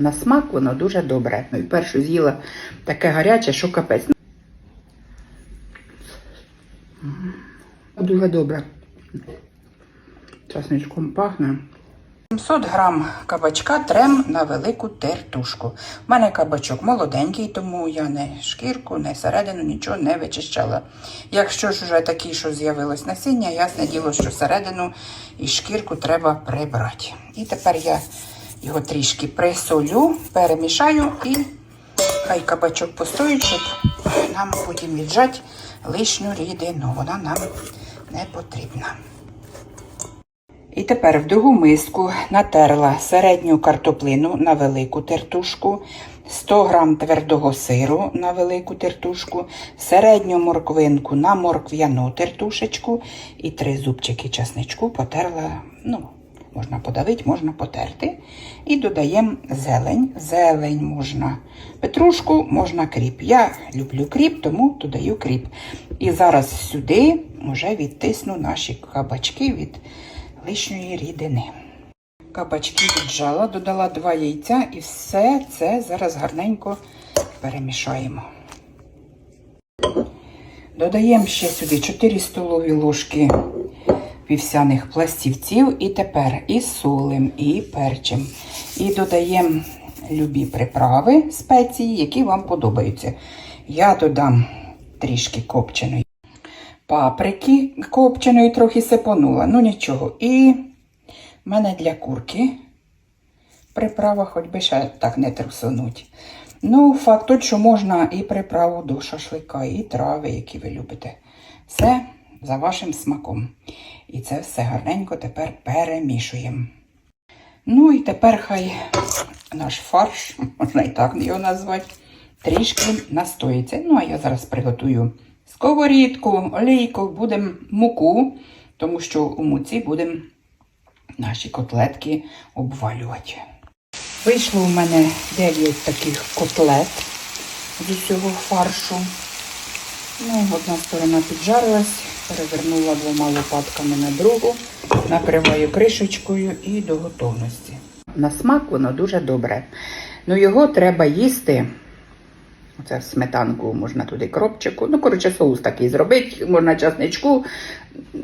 На смак воно дуже добре. Ну першу з'їла таке гаряче, що капець. Дуже добре. Часничком пахне. 700 грам кабачка трем на велику тертушку. У мене кабачок молоденький, тому я не шкірку, не середину, нічого не вичищала. Якщо ж вже такий, що з'явилось насіння, ясне діло, що середину і шкірку треба прибрати. І тепер я його трішки присолю, перемішаю і хай кабачок постоїть, щоб нам потім віджати лишню рідину. Вона нам не потрібна. І тепер в другу миску натерла середню картоплину на велику тертушку, 100 г твердого сиру на велику тертушку, середню морквинку на моркв'яну тертушечку і три зубчики часничку потерла, ну, можна подавити, можна потерти. І додаємо зелень. Зелень можна петрушку, можна кріп. Я люблю кріп, тому додаю кріп. І зараз сюди вже відтисну наші кабачки від лишньої рідини. Кабачки віджала, додала два яйця і все це зараз гарненько перемішаємо. Додаємо ще сюди 4 столові ложки вівсяних пластівців і тепер і солим, і перчим. І додаємо любі приправи, спеції, які вам подобаються. Я додам трішки копченої паприки копченої, трохи сипонула, ну нічого. І в мене для курки приправа, хоч би ще так не трусунуть. Ну, факт що можна і приправу до шашлика, і трави, які ви любите. Все за вашим смаком. І це все гарненько тепер перемішуємо. Ну і тепер хай наш фарш, можна і так його назвати, трішки настоїться. Ну, а я зараз приготую сковорідку, олійку, будемо муку, тому що у муці будемо наші котлетки обвалювати. Вийшло у мене 9 таких котлет з усього фаршу. Ну, одна сторона піджарилась, перевернула двома лопатками на другу, накриваю кришечкою і до готовності. На смак воно дуже добре. Ну, його треба їсти. Оце сметанку можна туди кропчику. Ну, коротше, соус такий зробити, можна часничку.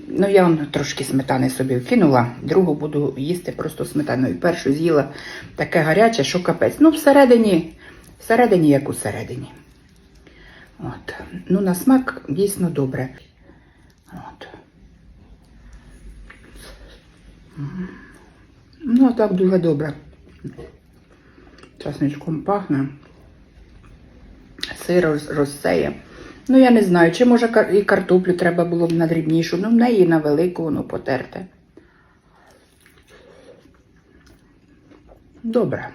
Ну, я трошки сметани собі вкинула, другу буду їсти просто сметаною. Першу з'їла таке гаряче, що капець. Ну, всередині, всередині, як усередині. От. Ну, на смак дійсно добре. От. Мгм. а так дуже добре. Часничком пахне. Сир роз- розсеє. Ну, я не знаю, чи може і картоплю треба було б на дрібнішу. Ну, в неї на велику воно потерте. Добре.